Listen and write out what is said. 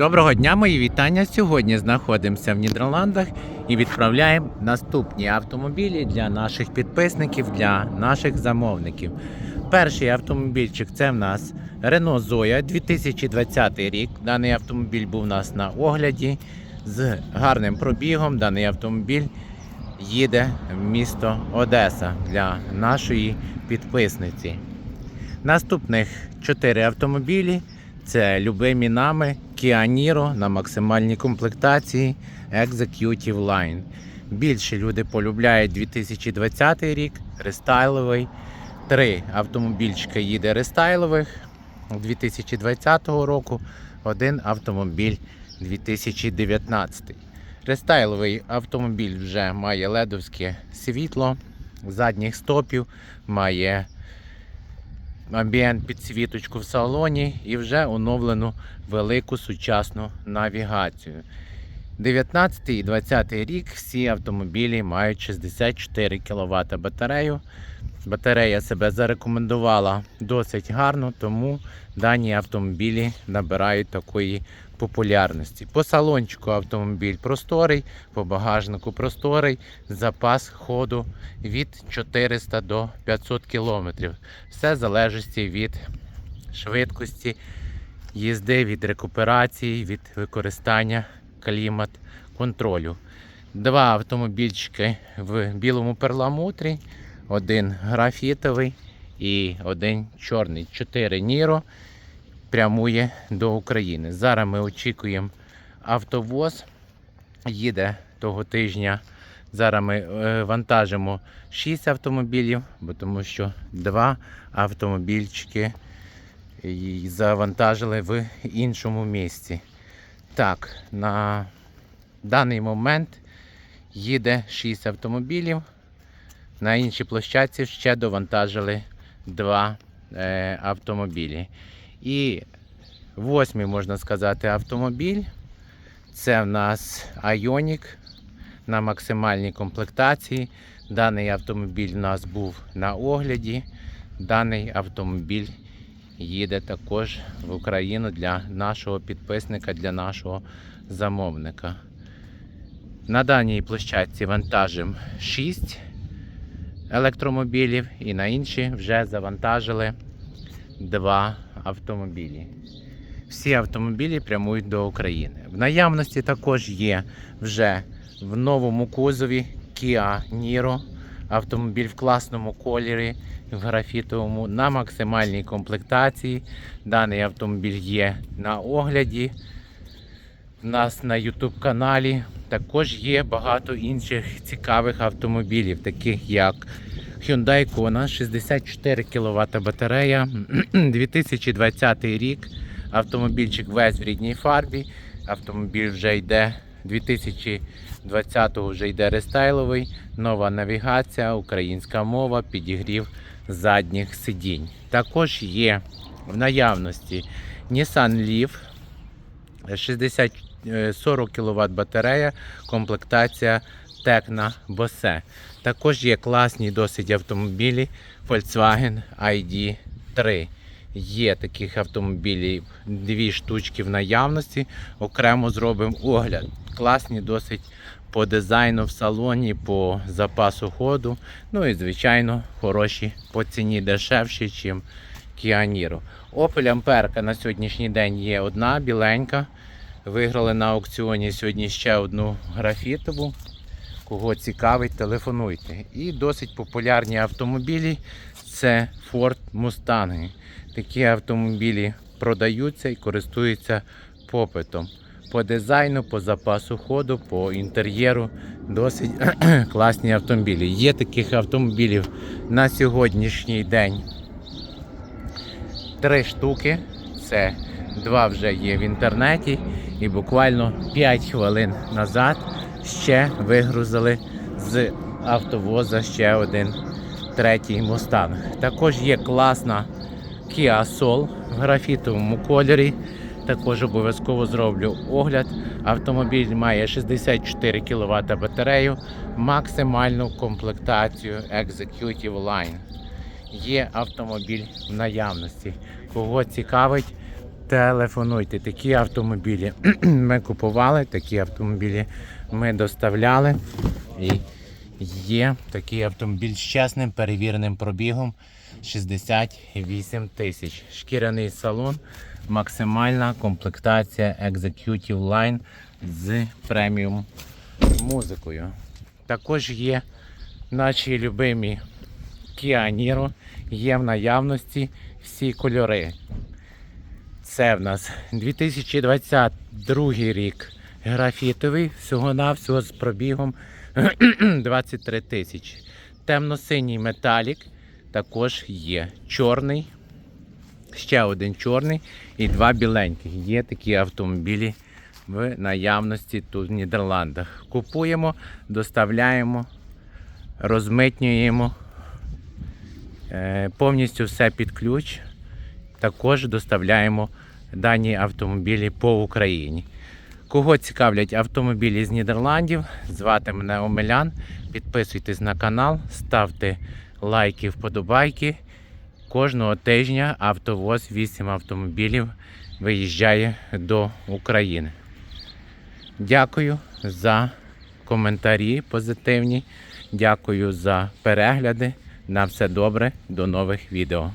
Доброго дня, мої вітання. Сьогодні знаходимося в Нідерландах і відправляємо наступні автомобілі для наших підписників, для наших замовників. Перший автомобільчик це в нас Renault Zoya 2020 рік. Даний автомобіль був у нас на огляді з гарним пробігом. Даний автомобіль їде в місто Одеса для нашої підписниці. Наступних 4 автомобілі це любимі нами Kia Niro на максимальній комплектації Executive Line. Більше люди полюбляють 2020 рік, рестайловий. Три автомобільчика їде рестайлових 2020 року, один автомобіль 2019. Рестайловий автомобіль вже має ледовське світло задніх стопів, має амбієнт підсвіточку в салоні і вже оновлену велику сучасну навігацію. 19 і 20 рік всі автомобілі мають 64 кВт батарею. Батарея себе зарекомендувала досить гарно, тому дані автомобілі набирають такої популярності. По салончику автомобіль просторий, по багажнику просторий, запас ходу від 400 до 500 км. Все залежить від швидкості їзди, від рекуперації, від використання клімат контролю. Два автомобільчики в білому перламутрі, один графітовий і один чорний. Чотири Ніро прямує до України. Зараз ми очікуємо автовоз. Їде того тижня. Зараз ми е, вантажимо 6 автомобілів, бо тому що два автомобільчики завантажили в іншому місці. Так, на даний момент їде 6 автомобілів. На іншій площадці ще довантажили 2 е, автомобілі. І восьмий, можна сказати, автомобіль. Це в нас Ioniq на максимальній комплектації. Даний автомобіль у нас був на огляді. Даний автомобіль їде також в Україну для нашого підписника, для нашого замовника. На даній площадці вантажимо 6 електромобілів і на інші вже завантажили 2 автомобілі. Всі автомобілі прямують до України. В наявності також є вже в новому кузові Kia Niro. Автомобіль в класному кольорі, в графітовому, на максимальній комплектації. Даний автомобіль є на огляді. У нас на YouTube каналі також є багато інших цікавих автомобілів, таких як Hyundai Kona, 64 кВт батарея, 2020 рік. Автомобільчик весь в рідній фарбі. Автомобіль вже йде 2020-го вже йде рестайловий, нова навігація, українська мова, підігрів задніх сидінь. Також є в наявності Nissan Leaf 60 е, 40 кВт батарея, комплектація Tecna Bose. Також є класні досить автомобілі Volkswagen ID3. Є таких автомобілів дві штучки в наявності. Окремо зробимо огляд. Класні досить по дизайну в салоні, по запасу ходу. Ну і звичайно хороші по ціні дешевші, ніж Kia Niro. Opel Amperka на сьогоднішній день є одна біленька. Виграли на аукціоні сьогодні ще одну графітову. Кого цікавить, телефонуйте. І досить популярні автомобілі це Ford Mustang. Такі автомобілі продаються і користуються попитом. По дизайну, по запасу ходу, по інтер'єру досить класні автомобілі. Є таких автомобілів на сьогоднішній день три штуки. Це два вже є в інтернеті. І буквально 5 хвилин назад ще вигрузили з автовоза ще один третій Mustang. Також є класна Kia Soul в графітовому кольорі. Також обов'язково зроблю огляд. Автомобіль має 64 кВт батарею, максимальну комплектацію Executive Line. Є автомобіль в наявності. Кого цікавить, Телефонуйте, такі автомобілі ми купували, такі автомобілі ми доставляли. І є такий автомобіль з чесним перевіреним пробігом 68 тисяч. Шкіряний салон, максимальна комплектація Executive Line з преміум музикою. Також є наші любимі Kia Niro, є в наявності всі кольори. Це в нас 2022 рік графітовий, всього-навсього з пробігом 23 тисячі. Темно-синій металік також є. Чорний, ще один чорний і два біленьких. Є такі автомобілі в наявності тут в Нідерландах. Купуємо, доставляємо, розмитнюємо. Е, Повністю все під ключ. Також доставляємо дані автомобілі по Україні. Кого цікавлять автомобілі з Нідерландів, звати мене Омелян. Підписуйтесь на канал, ставте лайки, вподобайки. Кожного тижня автовоз 8 автомобілів виїжджає до України. Дякую за коментарі позитивні. Дякую за перегляди. На все добре. До нових відео.